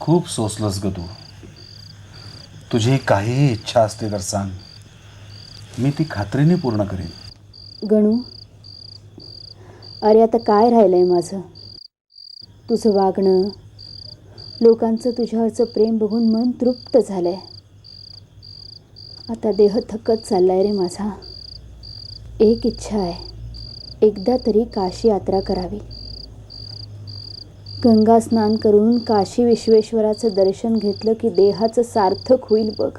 खूप सोसलंस ग तू. तुझी काहीही इच्छा असते तर सांग. मी ती खात्रीने पूर्ण करेन. गणू अरे आता काय राहिलं आहे माझं? तुझं वागणं लोकांचं तुझ्यावरचं प्रेम बघून मन तृप्त झालं आहे आता देह थकत चालला आहे रे माझा. एक इच्छा आहे. एकदा तरी काशी यात्रा करावी. गंगा स्नान करून काशी विश्वेश्वराचं दर्शन घेतलं की देहाचं सार्थक होईल बघ.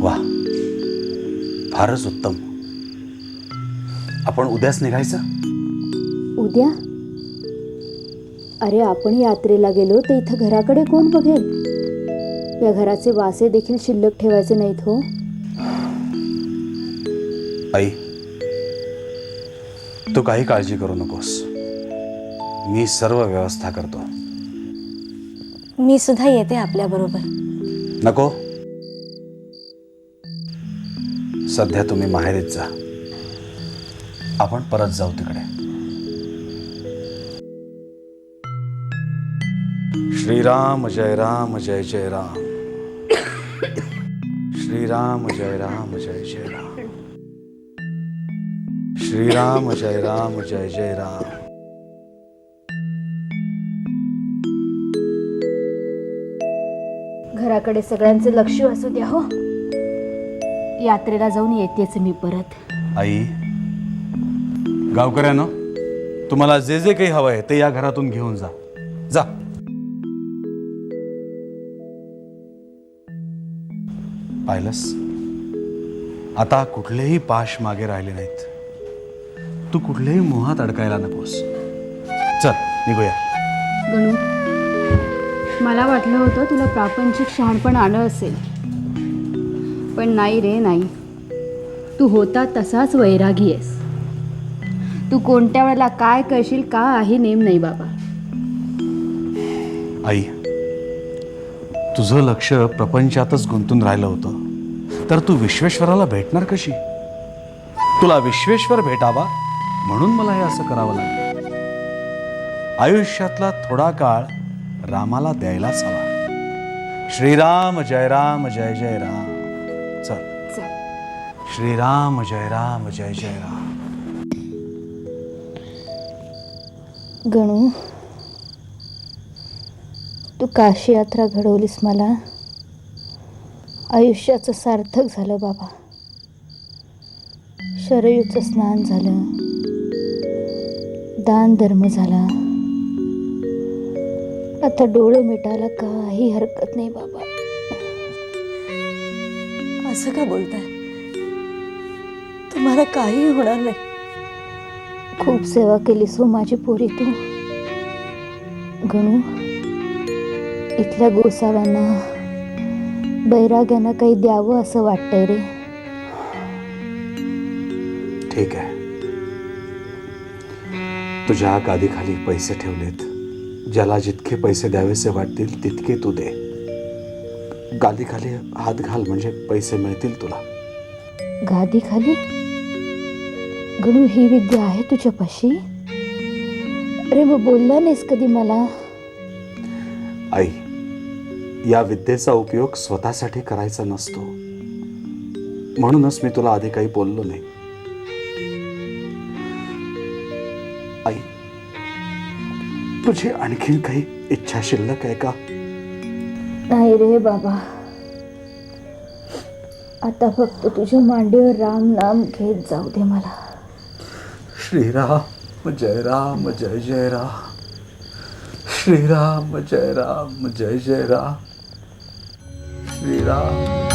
वा फारच उत्तम. आपण उद्याच निघायचं? उद्या? अरे आपण यात्रेला गेलो तर इथं घराकडे कोण बघेल? या घराचे वासे देखील शिल्लक ठेवायचे नाहीत हो. आई तू काही काळजी करू नकोस. मी सर्व व्यवस्था करतो. मी सुद्धा येते आपल्याबरोबर नको. सध्या तुम्ही माहेरीत जा. आपण परत जाऊ तिकडे. श्रीराम जय राम जय जय राम. श्रीराम जय राम जय जय राम. श्रीराम जय राम जय जय राम. घराकडे सगळ्यांचं लक्ष असू द्या हो. यात्रेला जाऊन येतेच मी परत. आई गावकऱ्यानं तुम्हाला जे जे काही हवं आहे ते या घरातून घेऊन जा. जा. पाहिलंस? आता कुठलेही पाश मागे राहिले नाहीत. तू कुठल्याही मोहात अडकायला नकोस. चल निघूया. गणू मला वाटलं होतं तुला प्रापंचिक शहाणपण आलं असेल. पण नाही रे नाही. तू होता तसाच वैरागी आहेस. तू कोणत्या वेळेला काय करशील आहे नेम नाही बाबा. आई तुझं लक्ष प्रपंचातच गुंतून राहिलं होतं. तर तू विश्वेश्वराला भेटणार कशी? तुला विश्वेश्वर भेटावा म्हणून मला हे असं करावं लागलं. आयुष्यातला थोडा काळ रामाला द्यायलाच हवा श्रीराम जय राम जय जय राम. चल. श्रीराम जय राम जय जय राम. गणू तू काशी यात्रा घडवलीस मला. आयुष्याचं सार्थक झालं बाबा. शरयूचं स्नान झालं. दान धर्म झाला. आता डोळे मिटायला काही हरकत नाही बाबा. असं का बोलताय? तुम्हाला काही होणार नाही. खूप सेवा केलीस हो माझी पोरी तू. गणू इथल्या गोसाव्यांना बैराग्यांना काही द्यावं असं वाटतंय रे. ठीक आहे. तुझ्या गादीखाली पैसे ठेवलेत. ज्याला जितके पैसे द्यावेसे वाटतील तितके तू दे. गादीखाली हात घाल म्हणजे पैसे मिळतील तुला. गादी खाली गणू ही विद्या आहे तुझ्यापाशी? अरे मग बोलला नाहीस कधी मला? आई या विद्येचा उपयोग स्वतःसाठी करायचा नसतो. म्हणूनच मी तुला आधी काही बोललो नाही. तुझी आणखीन काही इच्छा शिल्लक आहे का? नाही रे बाबा. आता फक्त तुझ्या मांडीवर राम नाम घेत जाऊ दे मला. श्रीराम जय राम जय जय राम. श्रीराम जय राम जय जय राम. श्रीराम.